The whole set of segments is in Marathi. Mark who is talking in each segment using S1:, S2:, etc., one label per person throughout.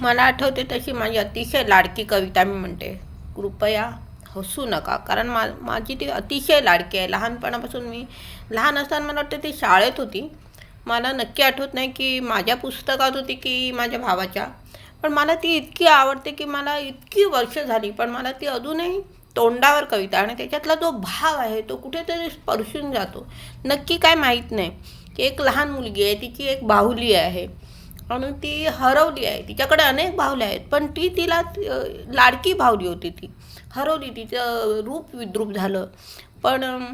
S1: मला आठवते तशी माझी अतिशय लाडकी कविता मी म्हणते कृपया हसू नका. कारण मा माझी ती अतिशय लाडकी आहे. लहानपणापासून मी लहान असताना मला वाटतं ती शाळेत होती. मला नक्की आठवत नाही की माझ्या पुस्तकात होती की माझ्या भावाच्या. पण मला ती इतकी आवडते की मला इतकी वर्ष झाली पण मला ती अजूनही तोंडावर कविता आणि त्याच्यातला जो भाव आहे तो कुठेतरी स्पर्शून जातो. नक्की काय माहीत नाही. की एक लहान मुलगी आहे तिची एक बाहुली आहे. आणि ती हरवली आहे. तिच्याकडे अनेक भावल्या आहेत. पण ती तिला लाडकी भावली होती ती. हरवली तिचं रूप विद्रूप झालं. पण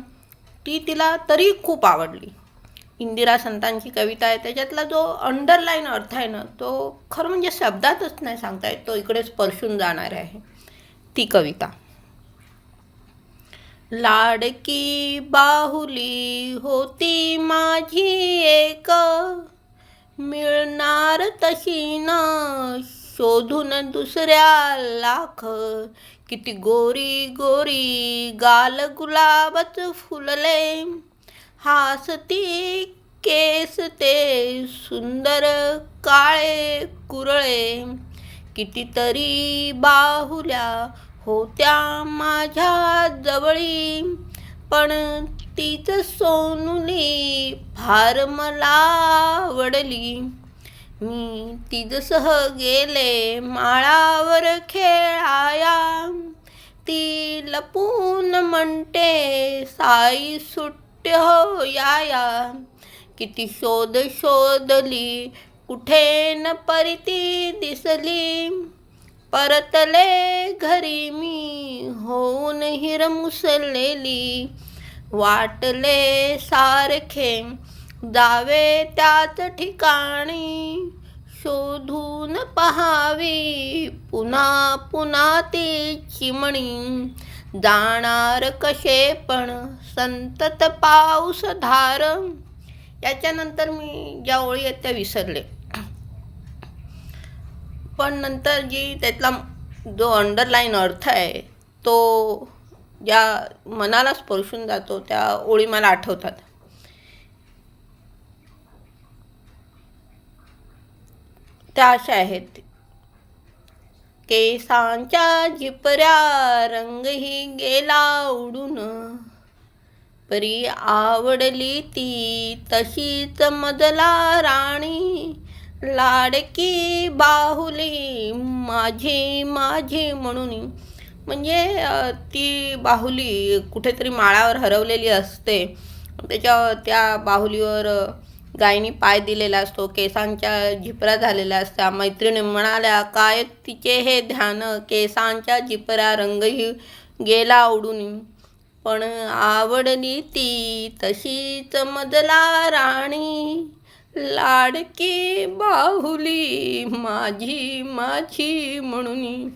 S1: ती तिला तरी खूप आवडली. इंदिरा संतांची कविता आहे. त्याच्यातला जो अंडरलाईन अर्थ आहे ना तो खरं म्हणजे शब्दातच नाही सांगता येत. तो इकडे स्पर्शून जाणार आहे. ती कविता. लाडकी बाहुली होती माझी एक मिळणार तशी न. शोधून दुसऱ्या लाख. किती गोरी गोरी गाल गुलाबच फुलले. हासती केस ते सुंदर काळे कुरळे. कितीतरी बाहुल्या होत्या माझ्या जवळी. पण तीच सोनुली फार मला आवडली. मी तिजसह गेले माळावर खेळाया. ती लपून म्हणते साई सुट्ट हो याया. किती शोध शोधली कुठे न परिती दिसली. परतले घरी मी होऊन हिरमुसलेली. वाटले सारखे. जावे त्याच ठिकाणी शोधून पहावी. पुन्हा पुन्हा ती चिमणी. जाणार कसे पण संतत पाऊस धार. याच्यानंतर मी ज्या ओळी आहेत त्या विसरले. पण नंतर जी त्यातला जो अंडरलाईन अर्थ आहे तो ज्या मनाला स्पर्शून जातो त्या ओळी मला आठवतात. त्या अशा आहेत. केसांच्या झिपऱ्या रंगही गेला उडून. परी आवडली ती तशीच मजला राणी. लाडकी बाहुली माझी माझी म्हणून. म्हणजे ती बाहुली कुठेतरी माळावर हरवलेली असते. त्याच्या त्या बाहुलीवर गायनी गायीने पाय दिलेला असतो केसांच्या झिपरा झालेल्या असत्या मैत्रिणी म्हणाल्या काय तिचे हे ध्यान? केसांच्या झिपऱ्या रंगही गेला उडून. पण आवडली ती तशीच मजला राणी. लाडकी बाहुली माझी माझी म्हणून.